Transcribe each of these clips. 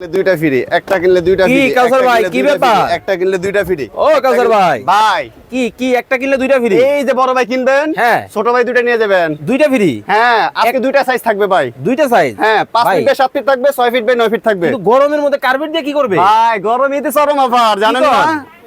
দুইটা ফ্রি একটা কিনলে দুইটা ফ্রি কাউসার ভাই, কি ব্যাপার? একটা কিনলে দুইটা ফ্রি ও, কাউসার ভাই। ভাই। কি কি একটা কিনলে দুইটা ফ্রি এই যে বড় ভাই কিনবেন হ্যাঁ। ছোট ভাই দুইটা নিয়ে যাবেন। দুইটা ফ্রি হ্যাঁ আজকে দুইটা সাইজ থাকবে ভাই। দুইটা সাইজ হ্যাঁ পাঁচ ভাই, ফিট বাই সাত ফিট থাকবে ছয় ফিট বাই নয় ফিট থাকবে। কিন্তু গরমের মধ্যে কার্পেট দিয়ে কি করবে? ভাই গরম এতে চরম অফার জানেন না?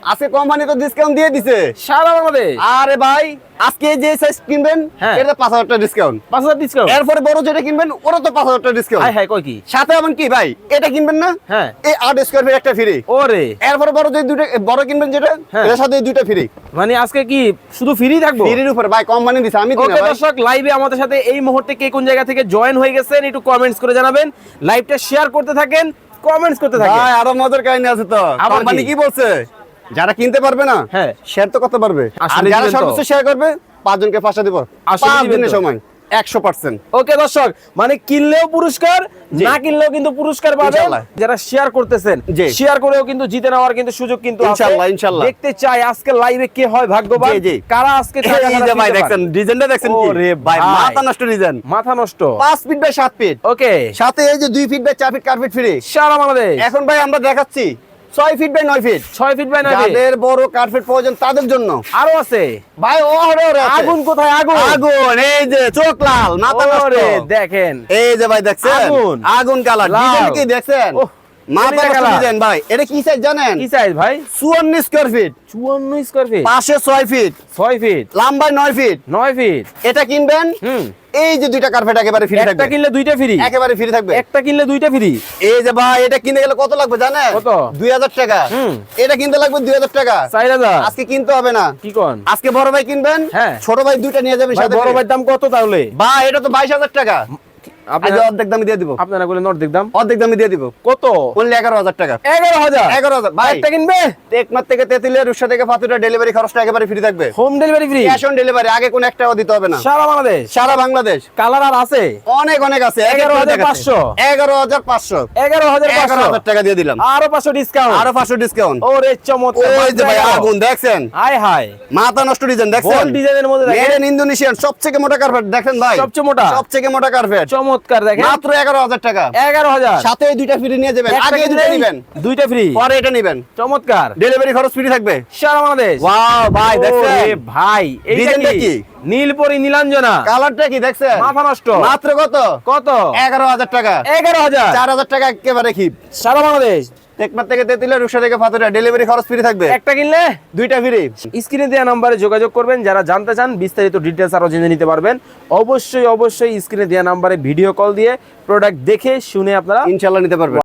আজকে কোম্পানি তো ডিসকাউন্ট দিয়ে দিছে। সারা বাংলাদেশ? আরে ভাই আজকে যে সাইজ কিনবেন হ্যাঁ। এটা পাঁচ হাজার টাকা ডিসকাউন্ট পাঁচ হাজার ডিসকাউন্ট এরপরে বড় যেটা কিনবেন ওরা তো পাঁচ হাজার টাকা ডিসকাউন্ট কয় কি? সাথে এমন কি ভাই এটা কিনবেন না? হ্যাঁ। এই আট স্কোয়ার ফিট একটা ফ্রি ওরে। এরপরে বড় যে দুটো বড় কিনবেন যেটা হ্যাঁ। এর সাথে ফ্রি মানে আজকে কি শুধু ফ্রি থাকব? ফ্রির উপরে ভাই কোম্পানি দিছে আমি ওকে দর্শক লাইভে আমাদের সাথে এই মুহূর্তে কে কোন জায়গা থেকে জয়েন হয়ে গেছেন একটু কমেন্টস করে জানাবেন। লাইভটা শেয়ার করতে থাকেন কমেন্টস করতে থাকেন। ভাই আরও মজার কাহিনী আছে তো। কোম্পানি? কি বলছে? যারা কিনতে পারবে না হ্যাঁ। শেয়ার তো করতে পারবে। আর যারা সর্বোচ্চ শেয়ার করবে পাঁচজনকে পাঁচটা দিব। পাঁচ দিনের সময় একশো পার্সেন্ট ওকে দর্শক মানে কিনলেও পুরস্কার না কিনলেও কিন্তু পুরস্কার পাবেন। যারা শেয়ার করতেছেন শেয়ার করেও কিন্তু জিতে নেওয়ার কিন্তু সুযোগ কিন্তু। দেখতে চাই আজকে লাইভে কে হয় ভাগ্যবান। কারা আজকে ভাই দেখছেন ডিজাইনটা দেখছেন কি? ওরে ভাই। মাথা নষ্ট ডিজাইন মাথা নষ্ট। পাঁচ ফিট বাই সাত ফিট ওকে। সাথে এই যে দুই ফিট বাই চার ফিট কার্পেট ফ্রি সারা বাংলাদেশ। এখন ভাই আমরা দেখাচ্ছি ছয় ফিট বাই নয় ফিট ছয় ফিট বাই নয় ফিট যাদের বড় কার্পেট প্রয়োজন তাদের জন্য। আরও আছে। ভাই ও আগুন কোথায়? আগুন। আগুন এই যে চোখ লাল মাথা দেখেন। এই যে ভাই দেখছেন? আগুন। আগুন কালার। ডিজাইন কি দেখছেন? ডিজাইন ভাই। এটা কি সাইজ জানেন? কি সাইজ ভাই? স্কোয়ার ফিট স্কোয়ার ফিট পাশে ফিট ফিট লম্বায় নয় ফিট নয় ফিট এটা কিনবেন? হুম। এই যে দুইটা কার্পেট একেবারে ফ্রি একটা কিনলে দুইটা ফ্রি একেবারে ফ্রি থাকবে। একটা কিনলে দুইটা ফ্রি এই যে ভাই এটা কিনতে গেলে কত লাগবে জানেন? কত? দুই হাজার টাকা। এটা কিনতে লাগবে দুই হাজার টাকা। চার হাজার? আজকে কিনতে হবে না। কি কন? আজকে বড় ভাই কিনবেন? হ্যাঁ। ছোট ভাই দুইটা নিয়ে যাবেন ভাই সাথে বড়। ভাইয়ের দাম কত তাহলে? ভাই এটা তো বাইশ হাজার টাকা। আজ আপনারা অর্ধেক দামে দিয়ে দিব। আপনারা বলে নোট দেখতাম অর্ধেক দামে দিয়ে দিব। কত? অনলি এগারো হাজার টাকা। এগারো হাজার? এগারো হাজার ভাই। কিনবে? টেকমার থেকে তেতুলিয়া রুশা থেকে ফাতুরা ডেলিভারি খরচটা একেবারে ফ্রি থাকবে। Home delivery free cash on delivery আগে কোনো একটাও দিতে হবে না। সারা বাংলাদেশ? সারা বাংলাদেশ। কালার আর আছে? অনেক অনেক আছে। 11,500 এগারো হাজার পাঁচশো। এগারো হাজার এগারো হাজার টাকা দিয়ে দিলাম। আরও পাঁচশো ডিসকাউন্ট আরও পাঁচশো ডিসকাউন্ট ওরে চমৎকার। ওই যে ভাই আগুন দেখছেন? হাই হাই মাথা নষ্ট ডিজাইন দেখছেন? ডিজাইনের মধ্যে মেড দেখেন ইন ইন্দোনেশিয়ান সবথেকে মোটা কার্পেট দেখেন ভাই? সবচেয়ে মোটা। সবথেকে মোটা কার্পেট চমৎকার। দেখেন। মাত্র এগারো হাজার টাকা। এগারো হাজার। সাথে এই দুইটা ফ্রি নিয়ে যাবেন। আগে দুইটা নেবেন। দুইটা ফ্রি পরে এটা নেবেন। চমৎকার। ডেলিভারি খরচ ফ্রি থাকবে। সারা বাংলাদেশ। ওয়াও ভাই দেখছেন? ভাই এইটা কি? নীলপরি নীলাঞ্জনা। কালারটা কি দেখছেন? মাথা নষ্ট। মাত্র কত? কত? এগারো হাজার টাকা। এগারো হাজার। চার হাজার টাকা একেবারে কি সারা বাংলাদেশ। টেকমার থেকে তেতুলিয়া রুশা থেকে ফাতুরা ডেলিভারি খরচ ফ্রি থাকবে। একটা কিনলে? দুইটা ফ্রি স্ক্রিনে দেওয়া নাম্বারে যোগাযোগ করবেন। যারা জানতে চান বিস্তারিত ডিটেলস আরও জেনে নিতে পারবেন। অবশ্যই অবশ্যই স্ক্রিনে দেওয়া নাম্বারে ভিডিও কল দিয়ে প্রোডাক্ট দেখে শুনে আপনারা ইনশাল্লাহ নিতে পারবে